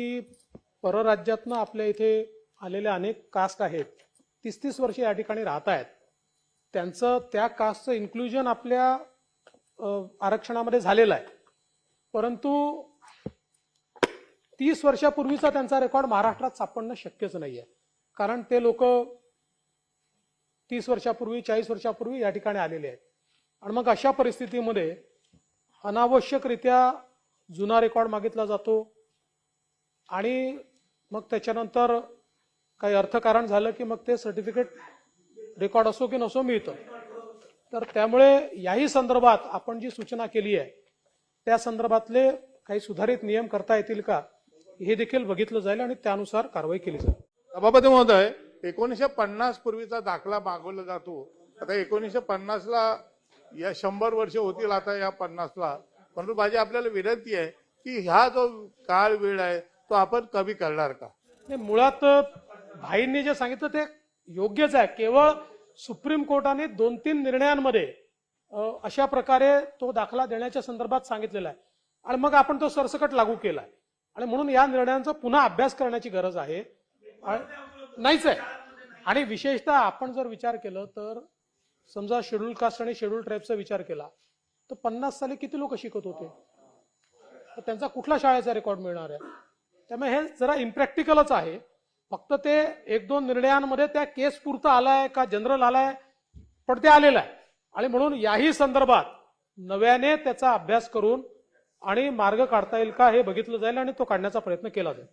की परराज्यातनं आपल्या इथे आलेले अनेक कास्ट आहेत. तीस तीस वर्ष या ठिकाणी राहत आहेत त्यांचं त्या कास्टचं इन्क्लुजन आपल्या आरक्षणामध्ये झालेलं आहे. परंतु तीस वर्षापूर्वीचा त्यांचा रेकॉर्ड महाराष्ट्रात सापडणं शक्यच नाही आहे कारण ते लोक तीस वर्षापूर्वी चाळीस वर्षापूर्वी या ठिकाणी आलेले आहेत. आणि मग अशा परिस्थितीमध्ये अनावश्यकरित्या जुना रेकॉर्ड मागितला जातो. आणि मग त्याच्यानंतर काही अर्थकारण झालं की मग ते सर्टिफिकेट रेकॉर्ड असो की नसो मिळतं. तर त्यामुळे याही संदर्भात आपण जी सूचना केली आहे त्या संदर्भातले काही सुधारित नियम करता येतील का हे देखील बघितलं जाईल आणि त्यानुसार कारवाई केली जाईल. सभापती महोदय एकोणीसशे पन्नास पूर्वीचा दाखला मागवला जातो. आता एकोणीसशे पन्नासला या शंभर वर्ष होतील आता या पन्नासला. परंतु माझी आपल्याला विनंती आहे की ह्या जो काळ वेळ आहे तो आपण कमी करणार का? नाही मुळात भाईंनी जे सांगितलं ते योग्यच आहे. केवळ सुप्रीम कोर्टाने दोन तीन निर्णयांमध्ये अशा प्रकारे तो दाखला देण्याच्या संदर्भात सांगितलेला आहे. आणि मग आपण तो सरसकट लागू केलाय. आणि म्हणून या निर्णयांचा पुन्हा अभ्यास करण्याची गरज आहे. नाहीच आहे. आणि विशेषतः आपण जर विचार केलं तर समजा शेड्यूल कास्ट आणि शेड्यूल ट्राईबचा विचार केला तर पन्नास साली किती लोक शिकत होते? तर त्यांचा कुठला शाळेचा रेकॉर्ड मिळणार आहे? त्यामुळे हे जरा इम्प्रॅक्टिकलच आहे. फक्त ते एक दोन निर्णयांमध्ये त्या केस पुरतं आलाय का जनरल आलाय पण ते आलेलं आहे. आणि म्हणून याही संदर्भात नव्याने त्याचा अभ्यास करून आणि मार्ग काढता येईल का हे बघितलं जाईल आणि तो काढण्याचा प्रयत्न केला जाईल.